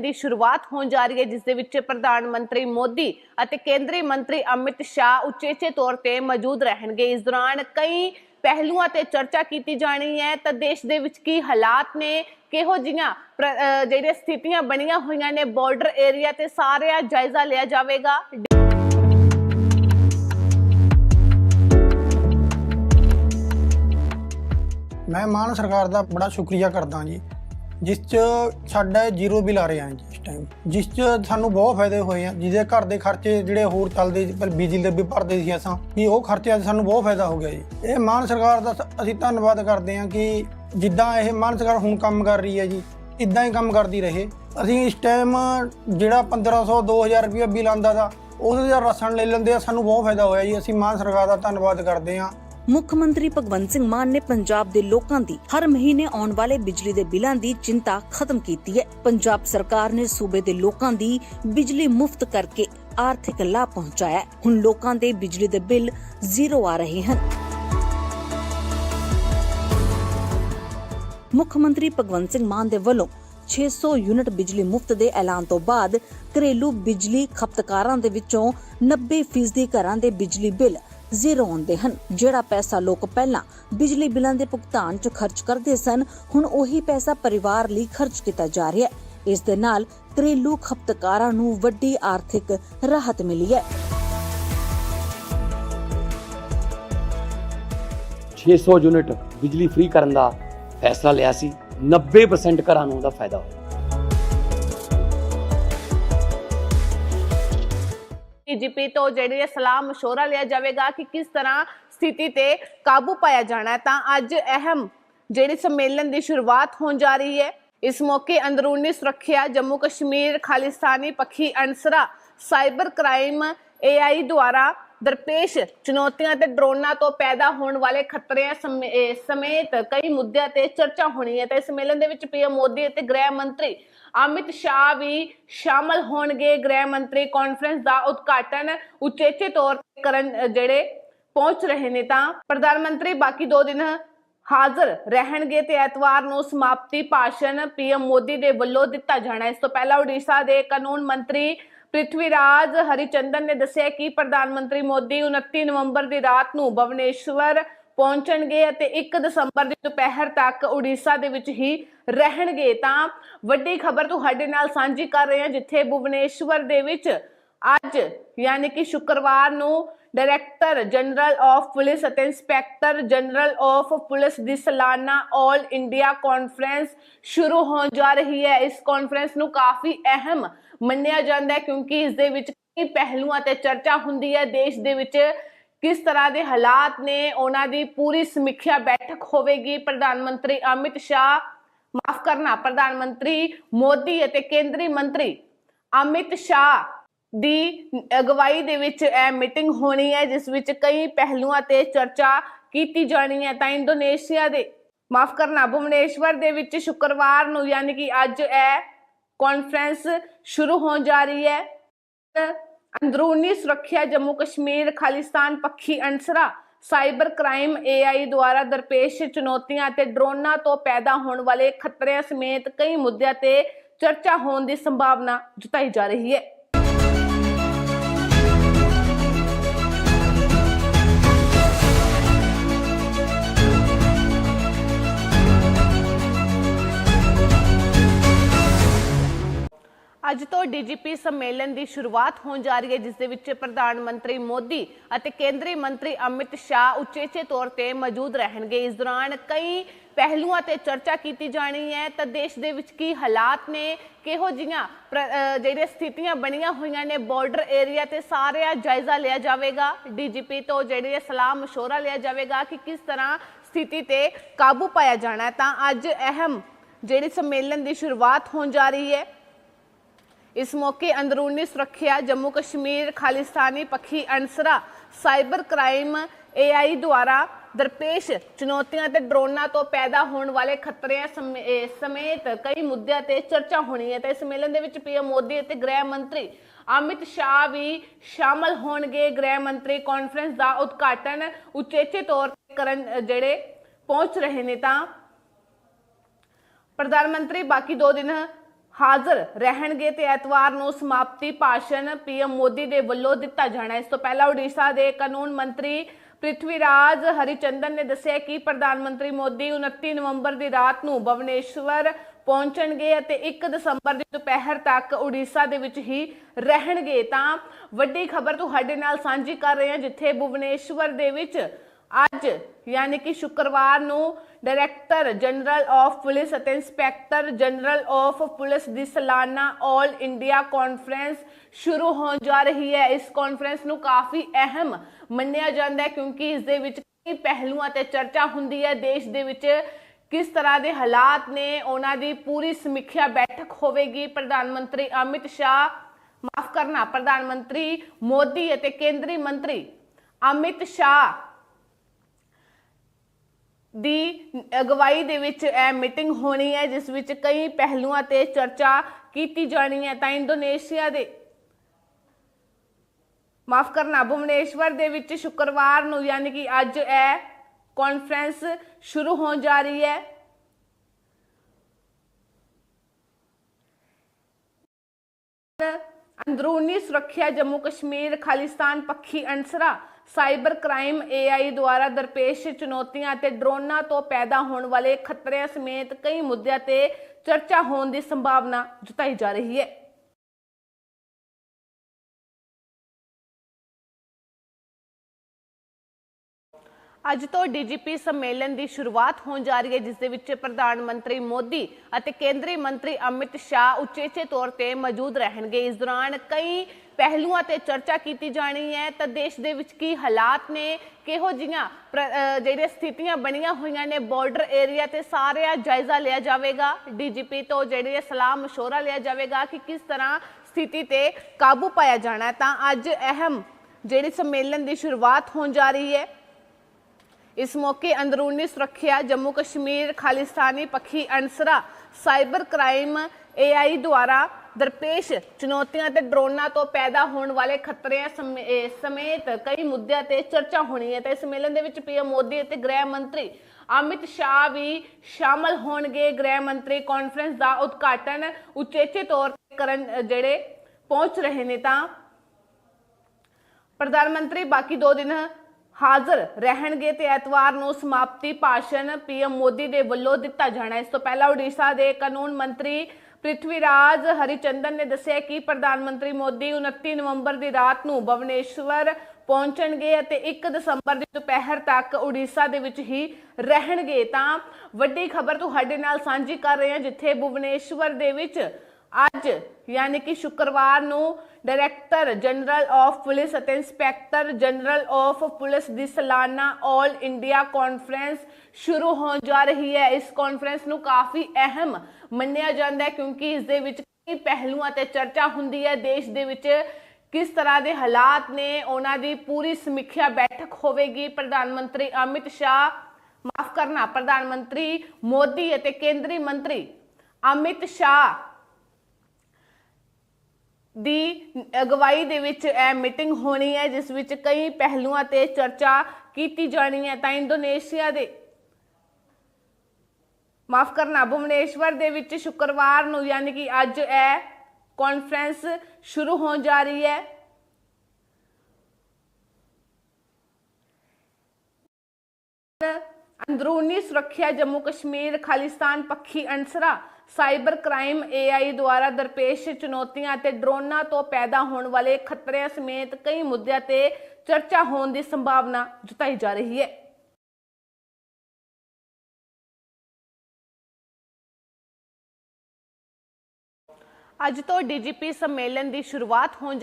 ਦੀ ਸ਼ੁਰੂਆਤ ਹੋਣ ਜਾ ਰਹੀ ਹੈ, ਜਿਸ ਦੇ ਵਿੱਚ ਪ੍ਰਧਾਨ ਮੰਤਰੀ ਮੋਦੀ ਅਤੇ ਕੇਂਦਰੀ ਮੰਤਰੀ ਅਮਿਤ ਸ਼ਾਹ ਉਚੇਚੇ ਤੌਰ ਤੇ ਮੌਜੂਦ ਰਹਿਣਗੇ। ਇਸ ਦੌਰਾਨ ਕਈ ਪਹਿਲੂਆਂ ਤੇ ਚਰਚਾ ਕੀਤੀ ਜਾਣੀ ਹੈ। ਤਾਂ ਦੇਸ਼ ਦੇ ਵਿੱਚ ਕੀ ਹਾਲਾਤ ਨੇ? ਕਿਹੋ ਜਿਹੀਆਂ ਜਿਹੜੀਆਂ ਸਥਿਤੀਆਂ ਬਣੀਆਂ ਹੋਈਆਂ ਨੇ ਬਾਰਡਰ ਏਰੀਆ ਤੇ ਸਾਰਿਆ ਜਾਇਜ਼ਾ ਲਿਆ ਜਾਵੇਗਾ। ਮੈਂ ਮਾਨ ਸਰਕਾਰ ਦਾ ਬੜਾ ਸ਼ੁਕਰੀਆ ਕਰਦਾ ਜੀ। ਜਿਸ ਚ ਸਾਡਾ ਜ਼ੀਰੋ ਬਿੱਲ ਆ ਰਿਹਾ ਜੀ ਇਸ ਟਾਈਮ ਜਿਸ ਚ ਸਾਨੂੰ ਬਹੁਤ ਫਾਇਦੇ ਹੋਏ ਆ। ਜਿਹਦੇ ਘਰ ਦੇ ਖਰਚੇ ਜਿਹੜੇ ਹੋਰ ਚੱਲਦੇ ਸੀ, ਪਹਿਲਾਂ ਬਿਜਲੀ ਦੇ ਵੀ ਭਰਦੇ ਸੀ ਅਸਾਂ ਵੀ ਉਹ ਖਰਚਿਆਂ 'ਚ ਸਾਨੂੰ ਬਹੁਤ ਫਾਇਦਾ ਹੋ ਗਿਆ ਜੀ। ਇਹ ਮਾਨ ਸਰਕਾਰ ਦਾ ਸ- ਅਸੀਂ ਧੰਨਵਾਦ ਕਰਦੇ ਹਾਂ ਕਿ ਜਿੱਦਾਂ ਇਹ ਮਾਨ ਸਰਕਾਰ ਹੁਣ ਕੰਮ ਕਰ ਰਹੀ ਹੈ ਜੀ ਇਦਾਂ ਹੀ ਕੰਮ ਕਰਦੀ ਰਹੇ। ਅਸੀਂ ਇਸ ਟਾਈਮ ਜਿਹੜਾ 1500 2000 ਰੁਪਏ ਬਿੱਲ ਆਂਦਾ ਦਾ ਉਹਦੇ ਦਾ ਰਾਸ਼ਨ ਲੈ ਲੈਂਦੇ ਆ ਸਾਨੂੰ ਬਹੁਤ ਫਾਇਦਾ ਹੋਇਆ ਜੀ। ਅਸੀਂ ਮਾਨ ਸਰਕਾਰ ਦਾ ਧੰਨਵਾਦ ਕਰਦੇ ਹਾਂ। ਮੁੱਖ ਮੰਤਰੀ ਭਗਵੰਤ ਸਿੰਘ ਮਾਨ ਨੇ ਪੰਜਾਬ ਦੇ ਲੋਕਾਂ ਦੀ ਹਰ ਮਹੀਨੇ ਆਉਣ ਵਾਲੇ ਬਿਜਲੀ ਦੇ ਬਿੱਲਾਂ ਦੀ ਚਿੰਤਾ ਖਤਮ ਕੀਤੀ ਹੈ। ਪੰਜਾਬ ਸਰਕਾਰ ਨੇ ਸੂਬੇ ਦੇ ਲੋਕਾਂ ਦੀ ਬਿਜਲੀ ਮੁਫਤ ਕਰਕੇ ਆਰਥਿਕ ਲਾਭ ਪਹੁੰਚਾਇਆ ਹੁਣ ਲੋਕਾਂ ਦੇ ਬਿਜਲੀ ਦੇ ਬਿੱਲ ਜ਼ੀਰੋ ਆ ਰਹੇ ਹਨ। ਮੁੱਖ ਮੰਤਰੀ ਭਗਵੰਤ ਸਿੰਘ ਮਾਨ ਦੇ ਵੱਲੋਂ 600 ਯੂਨਿਟ ਬਿਜਲੀ ਮੁਫਤ ਦੇ ਐਲਾਨ ਤੋਂ ਬਾਅਦ ਘਰੇਲੂ ਬਿਜਲੀ ਖਪਤਕਾਰਾਂ ਦੇ ਵਿੱਚੋਂ 90% ਘਰਾਂ ਦੇ ਬਿਜਲੀ ਬਿੱਲ ਜ਼ੀਰੋ ਆਉਂਦੇ ਹਨ। ਜਿਹੜਾ ਪੈਸਾ ਲੋਕ ਪਹਿਲਾਂ ਬਿਜਲੀ ਬਿੱਲਾਂ ਦੇ ਭੁਗਤਾਨ 'ਚ ਖਰਚ ਕਰਦੇ ਸਨ, ਹੁਣ ਉਹੀ ਪੈਸਾ ਪਰਿਵਾਰ ਲਈ ਖਰਚ ਕੀਤਾ ਜਾ ਰਿਹਾ ਹੈ। ਇਸ ਦੇ ਨਾਲ ਘਰੇਲੂ ਖਪਤਕਾਰਾਂ ਨੂੰ ਵੱਡੀ ਆਰਥਿਕ ਰਾਹਤ ਮਿਲੀ ਹੈ। 600 ਯੂਨਿਟ ਬਿਜਲੀ ਫ੍ਰੀ ਕਰਨ ਦਾ ਫੈਸਲਾ ਲਿਆ ਸੀ। 90% ਘਰਾਂ ਨੂੰ ਉਹਦਾ ਫਾਇਦਾ ਹੋਇਆ। ਡੀਜੀਪੀ ਤੋਂ ਜਿਹੜੀ ਸਲਾਹ ਮਸ਼ਵਰਾ ਲਿਆ ਜਾਵੇਗਾ ਕਿ ਕਿਸ ਤਰ੍ਹਾਂ ਸਥਿਤੀ ਤੇ ਕਾਬੂ ਪਾਇਆ ਜਾਣਾ ਤਾਂ ਅੱਜ ਅਹਿਮ ਜਿਹੜੀ ਸੰਮੇਲਨ ਦੀ ਸ਼ੁਰੂਆਤ ਹੋਣ ਜਾ ਰਹੀ ਹੈ। ਇਸ ਮੌਕੇ ਅੰਦਰੂਨੀ ਸੁਰੱਖਿਆ, ਜੰਮੂ ਕਸ਼ਮੀਰ, ਖਾਲਿਸਤਾਨੀ ਪੱਖੀ ਅਨਸਰਾ, ਸਾਈਬਰ ਕ੍ਰਾਈਮ, ਏਆਈ ਦੁਆਰਾ ਦਰਪੇਸ਼ ਚੁਣੌਤੀਆਂ ਤੇ ਡਰੋਨਾਂ ਤੋਂ ਪੈਦਾ ਹੋਣ ਵਾਲੇ ਖਤਰਿਆਂ ਸਮੇਤ ਕਈ ਮੁੱਦਿਆਂ ਤੇ ਚਰਚਾ ਹੋਣੀ ਹੈ। ਤੇ ਇਸ ਸੰਮੇਲਨ ਦੇ ਵਿੱਚ ਪੀਐਮ ਮੋਦੀ ਅਤੇ ਗ੍ਰਹਿ ਮੰਤਰੀ ਅਮਿਤ ਸ਼ਾਹ ਵੀ ਸ਼ਾਮਲ ਹੋਣਗੇ। ਗ੍ਰਹਿ ਮੰਤਰੀ ਕਾਨਫਰੰਸ ਦਾ ਉਦਘਾਟਨ ਉਚੇਚੇ ਤੌਰ ਤੇ ਕਰਨ ਜਿਹੜੇ ਪਹੁੰਚ ਰਹੇ ਨੇ ਤਾਂ ਪ੍ਰਧਾਨ ਮੰਤਰੀ ਬਾਕੀ ਦੋ ਦਿਨ ਹਾਜ਼ਰ ਰਹਿਣਗੇ ਤੇ ਐਤਵਾਰ ਨੂੰ ਸਮਾਪਤੀ ਭਾਸ਼ਣ ਪੀਐਮ ਮੋਦੀ ਦੇ ਵੱਲੋਂ ਦਿੱਤਾ ਜਾਣਾ ਇਸ ਤੋਂ ਪਹਿਲਾਂ ਓਡੀਸ਼ਾ ਦੇ ਕਾਨੂੰਨ ਮੰਤਰੀ ਪ੍ਰਿਥਵੀਰਾਜ ਹਰੀਚੰਦਨ ਨੇ ਦੱਸਿਆ ਕਿ ਪ੍ਰਧਾਨ ਮੰਤਰੀ ਮੋਦੀ 29 ਨਵੰਬਰ ਦੀ ਰਾਤ ਨੂੰ ਭਵਨੇਸ਼ਵਰ ਪਹੁੰਚਣਗੇ ਅਤੇ 1 ਦਸੰਬਰ ਦੀ ਦੁਪਹਿਰ ਤੱਕ ਉੜੀਸਾ ਦੇ ਵਿੱਚ ਹੀ ਰਹਿਣਗੇ। ਤਾਂ ਵੱਡੀ ਖਬਰ ਤੁਹਾਡੇ ਨਾਲ ਸਾਂਝੀ ਕਰ ਰਹੇ ਹਾਂ, ਜਿੱਥੇ ਭੁਵਨੇਸ਼ਵਰ ਦੇ ਵਿੱਚ ਅੱਜ ਯਾਨੀ ਕਿ ਸ਼ੁੱਕਰਵਾਰ ਨੂੰ ਡਾਇਰੈਕਟਰ ਜਨਰਲ ਆਫ ਪੁਲਿਸ ਅਤੇ ਇੰਸਪੈਕਟਰ ਜਨਰਲ ਆਫ ਪੁਲਿਸ ਦੀ ਸਾਲਾਨਾ 올 ਇੰਡੀਆ ਕਾਨਫਰੰਸ ਸ਼ੁਰੂ ਹੋਣ ਜਾ ਰਹੀ ਹੈ। ਇਸ ਕਾਨਫਰੰਸ ਨੂੰ ਕਾਫੀ ਅਹਿਮ ਮੰਨਿਆ ਜਾਂਦਾ ਹੈ ਕਿਉਂਕਿ ਇਸ ਦੇ ਵਿੱਚ ਕਈ ਪਹਿਲੂਆਂ ਤੇ ਚਰਚਾ ਹੁੰਦੀ ਹੈ। ਦੇਸ਼ ਦੇ ਵਿੱਚ ਕਿਸ ਤਰ੍ਹਾਂ ਦੇ ਹਾਲਾਤ ਨੇ, ਉਹਨਾਂ ਦੀ ਪੂਰੀ ਸਮੀਖਿਆ ਬੈਠਕ ਹੋਵੇਗੀ। ਪ੍ਰਧਾਨ ਮੰਤਰੀ ਅਮਿਤ ਸ਼ਾਹ, ਮਾਫ ਕਰਨਾ, ਪ੍ਰਧਾਨ ਮੰਤਰੀ ਮੋਦੀ ਅਤੇ ਕੇਂਦਰੀ ਮੰਤਰੀ ਅਮਿਤ ਸ਼ਾਹ ਦੀ ਅਗਵਾਈ ਦੇ ਵਿੱਚ ਇਹ ਮੀਟਿੰਗ ਹੋਣੀ ਹੈ, ਜਿਸ ਵਿੱਚ ਕਈ ਪਹਿਲੂਆਂ ਤੇ ਚਰਚਾ ਕੀਤੀ ਜਾਣੀ ਹੈ। ਤਾਂ ਇੰਡੋਨੇਸ਼ੀਆ ਦੇ, ਮਾਫ ਕਰਨਾ, ਭੁਵਨੇਸ਼ਵਰ ਦੇ ਵਿੱਚ ਸ਼ੁੱਕਰਵਾਰ ਨੂੰ ਯਾਨੀ ਕਿ ਅੱਜ ਇਹ ਕਾਨਫਰੰਸ ਸ਼ੁਰੂ ਹੋਣ ਜਾ ਰਹੀ ਹੈ। ਅੰਦਰੂਨੀ ਸੁਰੱਖਿਆ, ਜੰਮੂ ਕਸ਼ਮੀਰ, ਖਾਲਿਸਤਾਨ, ਪੱਖੀ ਅਨਸਰਾ, ਸਾਈਬਰ ਕ੍ਰਾਈਮ ਏਆਈ ਦੁਆਰਾ ਦਰਪੇਸ਼ ਚੁਣੌਤੀਆਂ ਅਤੇ ਡਰੋਨਾਂ ਤੋਂ ਪੈਦਾ ਹੋਣ ਵਾਲੇ ਖਤਰਿਆਂ ਸਮੇਤ ਕਈ ਮੁੱਦਿਆਂ ਤੇ ਚਰਚਾ ਹੋਣ ਦੀ ਸੰਭਾਵਨਾ ਜਤਾਈ ਜਾ ਰਹੀ ਹੈ। ਅੱਜ ਤੋਂ ਡੀਜੀਪੀ ਸੰਮੇਲਨ ਦੀ ਸ਼ੁਰੂਆਤ ਹੋਣ ਜਾ ਰਹੀ ਹੈ, ਜਿਸ ਦੇ ਵਿੱਚ ਪ੍ਰਧਾਨ ਮੰਤਰੀ ਮੋਦੀ ਅਤੇ ਕੇਂਦਰੀ ਮੰਤਰੀ ਅਮਿਤ ਸ਼ਾਹ ਉਚੇਚੇ ਤੌਰ ਤੇ ਮੌਜੂਦ ਰਹਿਣਗੇ। ਇਸ ਦੌਰਾਨ ਕਈ ਪਹਿਲੂਆਂ ਤੇ ਚਰਚਾ ਕੀਤੀ ਜਾਣੀ ਹੈ। ਤਾਂ ਦੇਸ਼ ਦੇ ਵਿੱਚ ਕੀ ਹਾਲਾਤ ਨੇ? ਕਿਹੋ ਜਿਹੀਆਂ ਪ੍ਰ- ਜਿਹੜੀਆਂ ਸਥਿਤੀਆਂ ਬਣੀਆਂ ਹੋਈਆਂ ਨੇ ਬਾਰਡਰ ਏਰੀਆ ਤੇ ਸਾਰਿਆ ਜਾਇਜ਼ਾ ਲਿਆ ਜਾਵੇਗਾ? ਡੀਜੀਪੀ ਤੋਂ ਜਿਹੜੀ ਸਲਾਹ ਮਸ਼ਵਰਾ ਲਿਆ ਜਾਵੇਗਾ ਕਿ ਕਿਸ ਤਰ੍ਹਾਂ ਸਥਿਤੀ ਤੇ ਕਾਬੂ ਪਾਇਆ ਜਾਣਾ ਤਾਂ ਅੱਜ ਅਹਿਮ ਜਿਹੜੀ ਸੰਮੇਲਨ ਦੀ ਸ਼ੁਰੂਆਤ ਹੋਣ ਜਾ ਰਹੀ ਹੈ। ਇਸ ਮੌਕੇ ਅੰਦਰੂਨੀ ਸੁਰੱਖਿਆ, ਜੰਮੂ ਕਸ਼ਮੀਰ, ਖਾਲਿਸਤਾਨੀ ਪੱਖੀ ਅਨਸਰਾ, ਸਾਈਬਰ ਕ੍ਰਾਈਮ ਏਆਈ ਦੁਆਰਾ ਦਰਪੇਸ਼ ਚੁਣੌਤੀਆਂ ਤੇ ਡਰੋਨਾਂ ਤੋਂ ਪੈਦਾ ਹੋਣ ਵਾਲੇ ਖਤਰਿਆਂ ਸਮੇਤ ਕਈ ਮੁੱਦਿਆਂ ਤੇ ਚਰਚਾ ਹੋਣੀ ਹੈ ਤੇ ਇਸ ਸੰਮੇਲਨ ਦੇ ਵਿੱਚ ਪੀਐਮ ਮੋਦੀ ਅਤੇ ਗ੍ਰਹਿ ਮੰਤਰੀ ਅਮਿਤ ਸ਼ਾਹ ਵੀ ਸ਼ਾਮਲ ਹੋਣਗੇ। ਗ੍ਰਹਿ ਮੰਤਰੀ ਕਾਨਫਰੰਸ ਦਾ ਉਦਘਾਟਨ ਉਚੇਚੇ ਤੌਰ ਤੇ ਕਰਨ ਜਿਹੜੇ ਪਹੁੰਚ ਰਹੇ ਨੇ ਤਾਂ ਪ੍ਰਧਾਨ ਮੰਤਰੀ ਬਾਕੀ ਦੋ ਦਿਨ ਹਾਜ਼ਰ ਰਹਿਣਗੇ ਤੇ ਐਤਵਾਰ ਨੂੰ ਸਮਾਪਤੀ ਭਾਸ਼ਣ ਪੀਐਮ ਮੋਦੀ ਦੇ ਵੱਲੋਂ ਦਿੱਤਾ ਜਾਣਾ ਇਸ ਤੋਂ ਪਹਿਲਾਂ ਓਡੀਸ਼ਾ ਦੇ ਕਾਨੂੰਨ ਮੰਤਰੀ ਪ੍ਰਿਥਵੀਰਾਜ ਹਰੀਚੰਦਨ ਨੇ ਦੱਸਿਆ ਕਿ ਪ੍ਰਧਾਨ ਮੰਤਰੀ ਮੋਦੀ 29 ਨਵੰਬਰ ਦੀ ਰਾਤ ਨੂੰ ਭਵਨੇਸ਼ਵਰ ਪਹੁੰਚਣਗੇ ਅਤੇ 1 ਦਸੰਬਰ ਦੀ ਦੁਪਹਿਰ ਤੱਕ ਉੜੀਸਾ ਦੇ ਵਿੱਚ ਹੀ ਰਹਿਣਗੇ। ਤਾਂ ਵੱਡੀ ਖਬਰ ਤੁਹਾਡੇ ਨਾਲ ਸਾਂਝੀ ਕਰ ਰਹੇ ਹਾਂ, ਜਿੱਥੇ ਭੁਵਨੇਸ਼ਵਰ ਦੇ ਵਿੱਚ ਅੱਜ ਯਾਨੀ ਕਿ ਸ਼ੁੱਕਰਵਾਰ ਨੂੰ ਡਾਇਰੈਕਟਰ ਜਨਰਲ ਆਫ ਪੁਲਿਸ ਅਤੇ ਇੰਸਪੈਕਟਰ ਜਨਰਲ ਆਫ ਪੁਲਿਸ ਦੀ ਸਾਲਾਨਾ 올 ਇੰਡੀਆ ਕਾਨਫਰੰਸ ਸ਼ੁਰੂ ਹੋਣ ਜਾ ਰਹੀ ਹੈ। ਇਸ ਕਾਨਫਰੰਸ ਨੂੰ ਕਾਫੀ ਅਹਿਮ ਮੰਨਿਆ ਜਾਂਦਾ ਹੈ ਕਿਉਂਕਿ ਇਸ ਦੇ ਵਿੱਚ ਕਈ ਪਹਿਲੂਆਂ ਤੇ ਚਰਚਾ ਹੁੰਦੀ ਹੈ। ਦੇਸ਼ ਦੇ ਵਿੱਚ ਕਿਸ ਤਰ੍ਹਾਂ ਦੇ ਹਾਲਾਤ ਨੇ, ਉਹਨਾਂ ਦੀ ਪੂਰੀ ਸਮੀਖਿਆ ਬੈਠਕ ਹੋਵੇਗੀ। ਪ੍ਰਧਾਨ ਮੰਤਰੀ ਅਮਿਤ ਸ਼ਾਹ, ਮਾਫ ਕਰਨਾ, ਪ੍ਰਧਾਨ ਮੰਤਰੀ ਮੋਦੀ ਅਤੇ ਕੇਂਦਰੀ ਮੰਤਰੀ ਅਮਿਤ ਸ਼ਾਹ ਦੀ ਅਗਵਾਈ ਦੇ ਵਿੱਚ ਇਹ ਮੀਟਿੰਗ ਹੋਣੀ ਹੈ, ਜਿਸ ਵਿੱਚ ਕਈ ਪਹਿਲੂਆਂ ਤੇ ਚਰਚਾ ਕੀਤੀ ਜਾਣੀ ਹੈ। ਤਾਂ ਇੰਡੋਨੇਸ਼ੀਆ ਦੇ ਮਾਫ ਕਰਨਾ, ਭੁਵਨੇਸ਼ਵਰ ਦੇ ਵਿੱਚ ਸ਼ੁੱਕਰਵਾਰ ਨੂੰ ਯਾਨੀ ਕਿ ਅੱਜ ਇਹ ਕਾਨਫਰੰਸ ਸ਼ੁਰੂ ਹੋਣ ਜਾ ਰਹੀ ਹੈ। ਅੰਦਰੂਨੀ ਸੁਰੱਖਿਆ ਜੰਮੂ ਕਸ਼ਮੀਰ ਖਾਲਿਸਤਾਨ, ਪੱਖੀ ਅਨਸਰਾ ਸਾਈਬਰ ਕ੍ਰਾਈਮ AI ਦੁਆਰਾ ਦਰਪੇਸ਼ ਚੁਣੌਤੀਆਂ ਅਤੇ ਡਰੋਨਾਂ ਤੋਂ ਪੈਦਾ ਹੋਣ ਵਾਲੇ ਖਤਰਿਆਂ ਸਮੇਤ ਕਈ ਮੁੱਦਿਆਂ ਤੇ ਚਰਚਾ ਹੋਣ ਦੀ ਸੰਭਾਵਨਾ ਜਤਾਈ ਜਾ ਰਹੀ ਹੈ। ਅੱਜ ਤੋਂ ਡੀਜੀਪੀ ਸੰਮੇਲਨ ਦੀ ਸ਼ੁਰੂਆਤ ਹੋਣ ਜਾ ਰਹੀ ਹੈ, ਜਿਸ ਦੇ ਵਿੱਚ ਪ੍ਰਧਾਨ ਮੰਤਰੀ ਮੋਦੀ ਅਤੇ ਕੇਂਦਰੀ ਮੰਤਰੀ ਅਮਿਤ ਸ਼ਾਹ ਉਚੇਚੇ ਤੌਰ ਤੇ ਮੌਜੂਦ ਰਹਿਣਗੇ। ਇਸ ਦੌਰਾਨ ਕਈ ਪਹਿਲੂਆਂ ਤੇ ਚਰਚਾ ਕੀਤੀ ਜਾਣੀ ਹੈ, ਤਾਂ ਦੇਸ਼ ਦੇ ਵਿੱਚ ਕੀ ਹਾਲਾਤ ਨੇ, ਕਿਹੋ ਜੀਆਂ ਜਿਹੜੀਆਂ ਸਥਿਤੀਆਂ ਬਣੀਆਂ ਹੋਈਆਂ ਨੇ ਬਾਰਡਰ ਏਰੀਆ ਤੇ ਸਾਰਿਆ ਜਾਇਜ਼ਾ ਲਿਆ ਜਾਵੇਗਾ। ਡੀਜੀਪੀ ਤੋਂ ਜਿਹੜੇ ਸਲਾਹ ਮਸ਼ਵਰਾ ਲਿਆ ਜਾਵੇਗਾ ਕਿ ਕਿਸ ਤਰ੍ਹਾਂ ਸਥਿਤੀ ਤੇ ਕਾਬੂ ਪਾਇਆ ਜਾਣਾ ਤਾਂ ਅੱਜ ਅਹਿਮ ਜਿਹੜੀ ਸੰਮੇਲਨ ਦੀ ਸ਼ੁਰੂਆਤ ਹੋਣ ਜਾ ਰਹੀ ਹੈ। ਇਸ ਮੌਕੇ ਅੰਦਰੂਨੀ ਸੁਰੱਖਿਆ, ਜੰਮੂ ਕਸ਼ਮੀਰ, ਖਾਲਿਸਤਾਨੀ ਪੱਖੀ ਅਨਸਰਾ, ਸਾਈਬਰ ਕ੍ਰਾਈਮ AI ਦੁਆਰਾ ਦਰਪੇਸ਼ ਚੁਣੌਤੀਆਂ ਤੇ ਡਰੋਨਾਂ ਤੋਂ ਪੈਦਾ ਹੋਣ ਵਾਲੇ ਖਤਰਿਆਂ ਸਮੇਤ ਕਈ ਮੁੱਦਿਆਂ ਤੇ ਚਰਚਾ ਹੋਣੀ ਹੈ ਤੇ ਇਸ ਸੰਮੇਲਨ ਦੇ ਵਿੱਚ ਪੀਐਮ ਮੋਦੀ ਅਤੇ ਗ੍ਰਹਿ ਮੰਤਰੀ ਅਮਿਤ ਸ਼ਾਹ ਵੀ ਸ਼ਾਮਲ ਹੋਣਗੇ। ਗ੍ਰਹਿ ਮੰਤਰੀ ਕਾਨਫਰੰਸ ਦਾ ਉਦਘਾਟਨ ਉਚੇਚੇ ਤੌਰ ਤੇ ਕਰਨ ਜਿਹੜੇ ਪਹੁੰਚ ਰਹੇ ਨੇ ਤਾਂ ਪ੍ਰਧਾਨ ਮੰਤਰੀ ਬਾਕੀ ਦੋ ਦਿਨ ਹਾਜ਼ਰ ਰਹਿਣਗੇ ਤੇ ਐਤਵਾਰ ਨੂੰ ਸਮਾਪਤੀ ਭਾਸ਼ਣ ਪੀਐਮ ਮੋਦੀ ਦੇ ਵੱਲੋਂ ਦਿੱਤਾ ਜਾਣਾ ਇਸ ਤੋਂ ਪਹਿਲਾਂ ਓਡੀਸ਼ਾ ਦੇ ਕਾਨੂੰਨ ਮੰਤਰੀ ਪ੍ਰਿਥਵੀਰਾਜ ਹਰੀਚੰਦਨ ਨੇ ਦੱਸਿਆ ਕਿ ਪ੍ਰਧਾਨ ਮੰਤਰੀ ਮੋਦੀ 29 ਨਵੰਬਰ ਦੀ ਰਾਤ ਨੂੰ ਭਵਨੇਸ਼ਵਰ ਪਹੁੰਚਣਗੇ ਅਤੇ 1 ਦਸੰਬਰ ਦੀ ਦੁਪਹਿਰ ਤੱਕ ਉੜੀਸਾ ਦੇ ਵਿੱਚ ਹੀ ਰਹਿਣਗੇ। ਤਾਂ ਵੱਡੀ ਖਬਰ ਤੁਹਾਡੇ ਨਾਲ ਸਾਂਝੀ ਕਰ ਰਹੇ ਹਾਂ, ਜਿੱਥੇ ਭੁਵਨੇਸ਼ਵਰ ਦੇ ਵਿੱਚ ਅੱਜ ਯਾਨੀ ਕਿ ਸ਼ੁੱਕਰਵਾਰ ਨੂੰ ਡਾਇਰੈਕਟਰ ਜਨਰਲ ਆਫ ਪੁਲਿਸ ਅਤੇ ਇੰਸਪੈਕਟਰ ਜਨਰਲ ਆਫ ਪੁਲਿਸ ਦੀ ਸਾਲਾਨਾ 올 ਇੰਡੀਆ ਕਾਨਫਰੰਸ ਸ਼ੁਰੂ ਹੋਣ ਜਾ ਰਹੀ ਹੈ। ਇਸ ਕਾਨਫਰੰਸ ਨੂੰ ਕਾਫੀ ਅਹਿਮ ਮੰਨਿਆ ਜਾਂਦਾ ਹੈ ਕਿਉਂਕਿ ਇਸ ਦੇ ਵਿੱਚ ਕਈ ਪਹਿਲੂਆਂ ਤੇ ਚਰਚਾ ਹੁੰਦੀ ਹੈ। ਦੇਸ਼ ਦੇ ਵਿੱਚ ਕਿਸ ਤਰ੍ਹਾਂ ਦੇ ਹਾਲਾਤ ਨੇ, ਉਹਨਾਂ ਦੀ ਪੂਰੀ ਸਮੀਖਿਆ ਬੈਠਕ ਹੋਵੇਗੀ। ਪ੍ਰਧਾਨ ਮੰਤਰੀ ਅਮਿਤ ਸ਼ਾਹ, ਮਾਫ ਕਰਨਾ, ਪ੍ਰਧਾਨ ਮੰਤਰੀ ਮੋਦੀ ਅਤੇ ਕੇਂਦਰੀ ਮੰਤਰੀ ਅਮਿਤ ਸ਼ਾਹ ਦੀ ਅਗਵਾਈ ਦੇ ਵਿੱਚ ਇਹ ਮੀਟਿੰਗ ਹੋਣੀ ਹੈ, ਜਿਸ ਵਿੱਚ ਕਈ ਪਹਿਲੂਆਂ ਤੇ ਚਰਚਾ ਕੀਤੀ ਜਾਣੀ ਹੈ। ਤਾਂ ਇੰਡੋਨੇਸ਼ੀਆ ਦੇ ਮਾਫ ਕਰਨਾ, ਭੁਵਨੇਸ਼ਵਰ ਦੇ ਵਿੱਚ ਸ਼ੁੱਕਰਵਾਰ ਨੂੰ ਯਾਨੀ ਕਿ ਅੱਜ ਇਹ ਕਾਨਫਰੰਸ ਸ਼ੁਰੂ ਹੋਣ ਜਾ ਰਹੀ ਹੈ। ਅੰਦਰੂਨੀ ਸੁਰੱਖਿਆ ਜੰਮੂ ਕਸ਼ਮੀਰ ਖਾਲਿਸਤਾਨ, ਪੱਖੀ ਅਨਸਰਾ ਸਾਈਬਰ ਕ੍ਰਾਈਮ AI ਦੁਆਰਾ ਦਰਪੇਸ਼ ਚੁਣੌਤੀਆਂ ਅਤੇ ਡਰੋਨਾਂ ਤੋਂ ਪੈਦਾ ਹੋਣ ਵਾਲੇ ਖਤਰਿਆਂ ਸਮੇਤ ਕਈ ਮੁੱਦਿਆਂ ਤੇ ਚਰਚਾ ਹੋਣ ਦੀ ਸੰਭਾਵਨਾ ਜਤਾਈ ਜਾ ਰਹੀ ਹੈ। ਅੱਜ ਤੋਂ ਡੀਜੀਪੀ ਸੰਮੇਲਨ ਦੀ ਸ਼ੁਰੂਆਤ ਹੋਣ ਜਾ